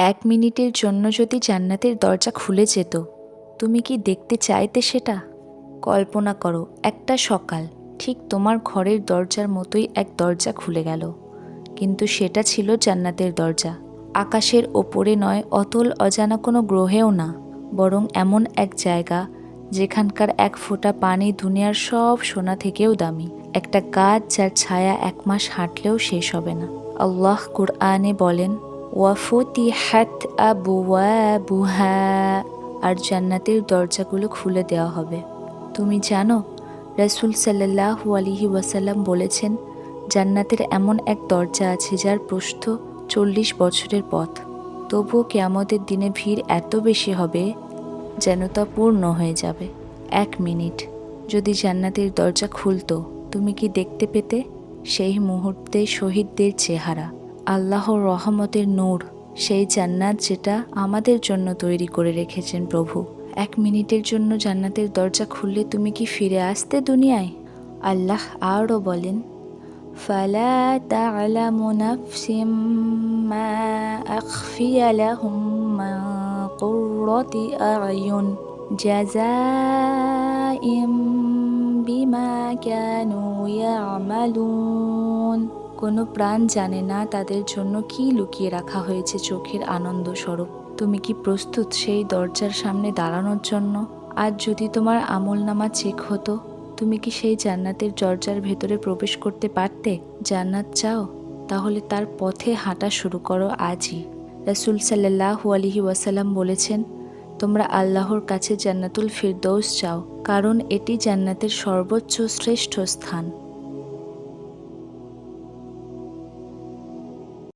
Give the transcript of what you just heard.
এক মিনিটের জন্য যদি জান্নাতের দরজা খুলে যেত, তুমি কি দেখতে চাইতে সেটা? কল্পনা করো, একটা সকাল, ঠিক তোমার ঘরের দরজার মতোই এক দরজা খুলে গেল। কিন্তু সেটা ছিল জান্নাতের দরজা। আকাশের ওপরে নয়, অতল অজানা কোনো গ্রহেও না, বরং এমন এক জায়গা, যেখানকার এক ফোঁটা পানি দুনিয়ার সব সোনা থেকেও দামি। একটা গাছ যার ছায়া এক মাস হাঁটলেও শেষ হবে না। আল্লাহ কুরআনে বলেন ওয়াফতিহাত আবওয়াবুহা আর জান্নাতের দরজাগুলো খুলে দেওয়া হবে। তুমি জানো, রাসূল সাল্লাল্লাহু আলাইহি ওয়াসাল্লাম বলেছেন, জান্নাতের এমন এক দরজা আছে যার প্রস্থ চল্লিশ বছরের পথ। তবুও কেয়ামতের দিনে ভিড় এত বেশি হবে যেন তা পূর্ণ হয়ে যাবে। এক মিনিট, যদি জান্নাতের দরজা খুলতো, তুমি কি দেখতে পেতে? সেই মুহূর্তে শহীদদের চেহারা। আল্লাহর রহমতের নূর সেই জান্নাত যেটা আমাদের জন্য তৈরি করে রেখেছেন প্রভু এক মিনিটের জন্য জান্নাতের দরজা খুললে তুমি কি ফিরে আসতে দুনিয়ায় আল্লাহ আরও বলেন فلا تعلم نفس ما أخفي لهم من قرة أعين جزاء بما كانوا يعملون কোনো প্রাণ জানে না তাদের জন্য কি লুকিয়ে রাখা হয়েছে চোখের আনন্দ স্বরূপ। তুমি কি প্রস্তুত সেই দরজার সামনে দাঁড়ানোর জন্য? আজ যদি তোমার আমল নামা চেক হতো, তুমি কি সেই জান্নাতের দরজার ভেতরে প্রবেশ করতে পারতে? জান্নাত চাও? তাহলে তার পথে হাঁটা শুরু করো আজই। রাসুল সাল্লাহু আলহি ওয়াসাল্লাম বলেছেন, তোমরা আল্লাহর কাছে জান্নাতুল ফিরদৌস চাও, কারণ এটি জান্নাতের সর্বোচ্চ শ্রেষ্ঠ স্থান।